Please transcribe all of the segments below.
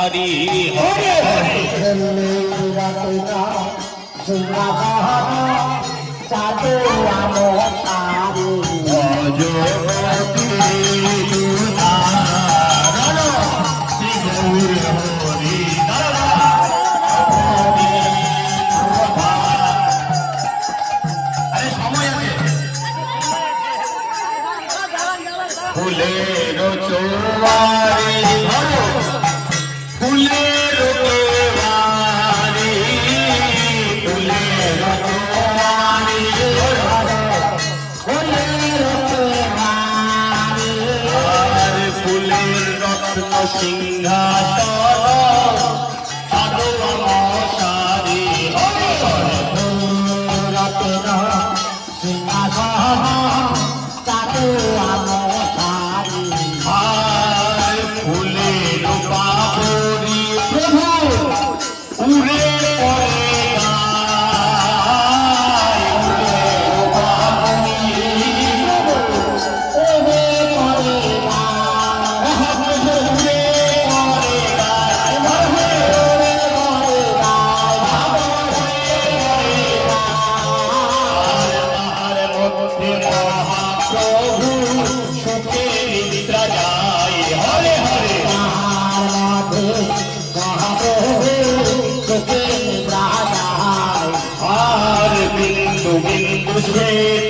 হারি হরে। ফুলের চোয়া প্রভু সুখে নিদ্রা যায় হরে হরে রাধে প্রভু সুখে নিদ্রা যায় আর বিন্দু বিন্দু শ্বেত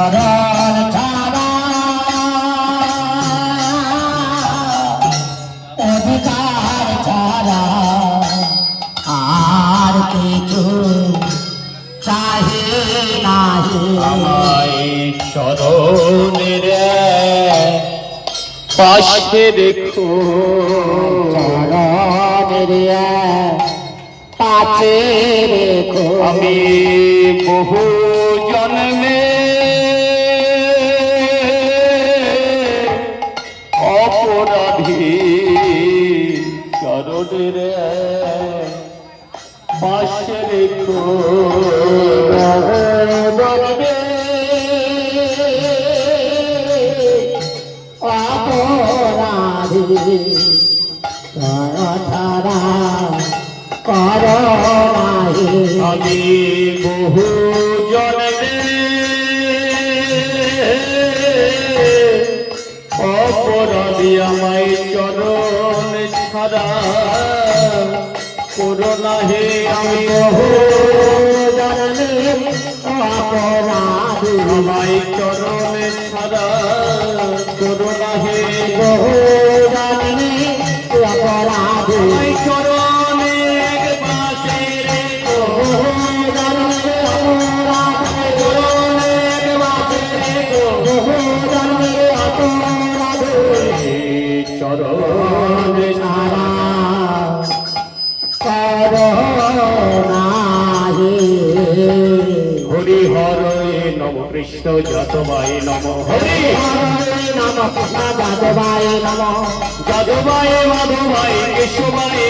চরণ ছাড়া অধিকার ছাড়া আর কিছু চাহি নাহি চরণের পাশে দেখো। চরণের পাশে দেখো। আমি বহু অপরাধী ছাড়া কর আমি বহু জনকে অপরাধী আমায় চরণ ছাড়া করোনা হে আমি বহু জননী অপরাধী আমায় চরণ ছাড়া করোনা হে বহু নম কৃষ্ণ যদবায় নম হরি নম কৃষ্ণ যদবায় নম। যদবায় মাধবায় কেশবায়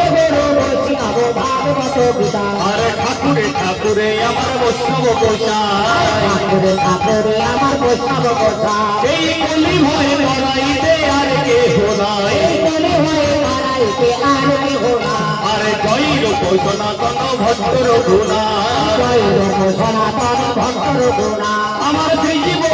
বাঁচো ভাগ বাঁচো পিতা আরে ঠাকুরে ঠাকুরে, আমার বৈষ্ণব কোষা ঠাকুরে ঠাকুরে আমার বৈষ্ণব কোষা ভক্ত রঘুনা ভক্ত রঘুনা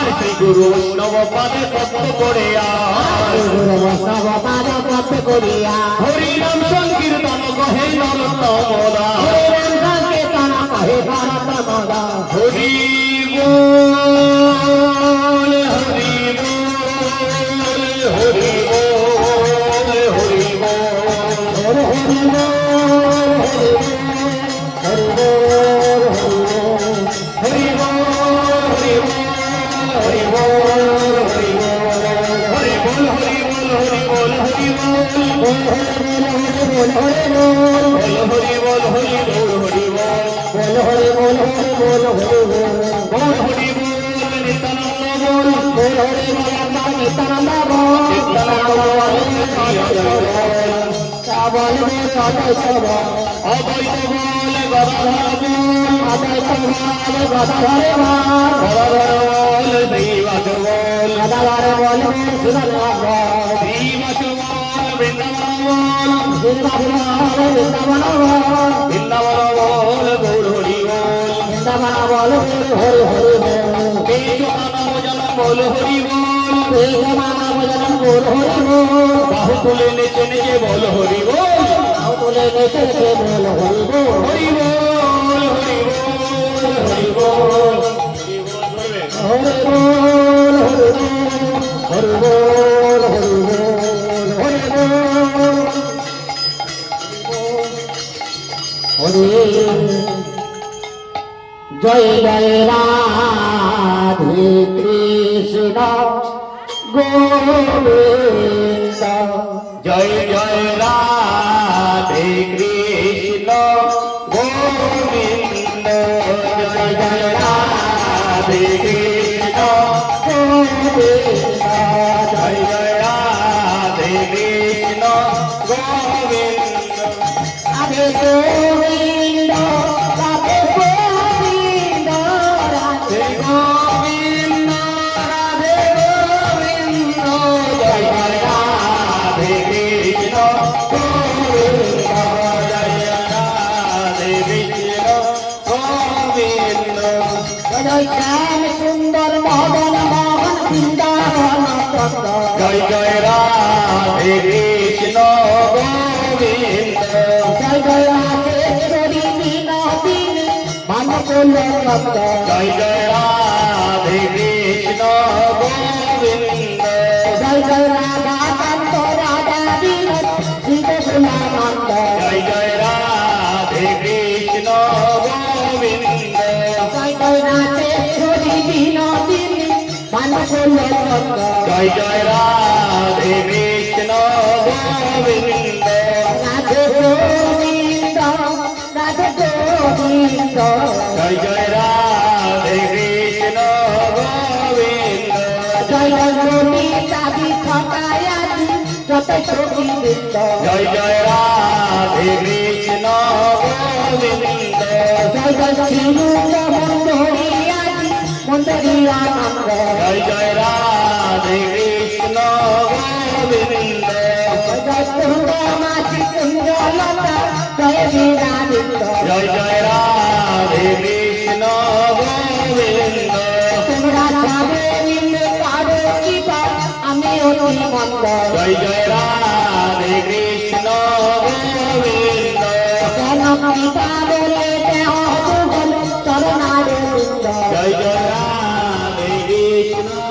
আর সেই গুরু বৈষ্ণব পাদে তত্ত্ব করিয়া গুরু বৈষ্ণব পাদে তত্ত্ব করিয়া হরি নাম সংকীর্তন কহে নরত মোদা। হরি নাম সংকীর্তন কহে নরত মোদা হরি বল হরি বল হরি বল হরি বল হরি বল হরি বল। বাবা ঘরে মা বাবা বাহুতলে নেচে নেচে বল হরি বল। বল হরি বল। হরি বল হরি বল। জয় শ্যাম সুন্দর মদন মোহন বৃন্দাবন জয় জয় রাধে কৃষ্ণ গোবিন্দ। জয় জয় রাধেশ্বরী বিনোদিনী মানকুল জয় জয় রাধে কৃষ্ণ গোবিন্দ। জয় জয় রাধা কান্ত রাধা বিনোদ শ্রীকৃষ্ণানন্দ জয় জয় জয় রাধে কৃষ্ণ গোবিন্দ। রাধে গোবিন্দ রাধে গোবিন্দ। জয় জয় রাধে কৃষ্ণ গোবিন্দ। জয় জয় গৌরী চাবি যত সখী বৃন্দ। জয় জয় রাধে কৃষ্ণ গোবিন্দ। জয় জয় শ্রীরূপ মন্দরিয়াদি মন্দরিয়ানন্দ জয় জয় রাধে কৃষ্ণ গোবিন্দ। জয় জয় কুন্দমাসি কুঞ্জলতা জয় বীরাদিত্য জয় জয় রাধে কৃষ্ণ গোবিন্দ তোমরা যাবে নিম্নে পারো কিবা আমি অতি মন্দ জয় জয় রাধে কৃষ্ণ গোবিন্দ কেন কৃপা বলে দেহ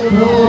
বাইরে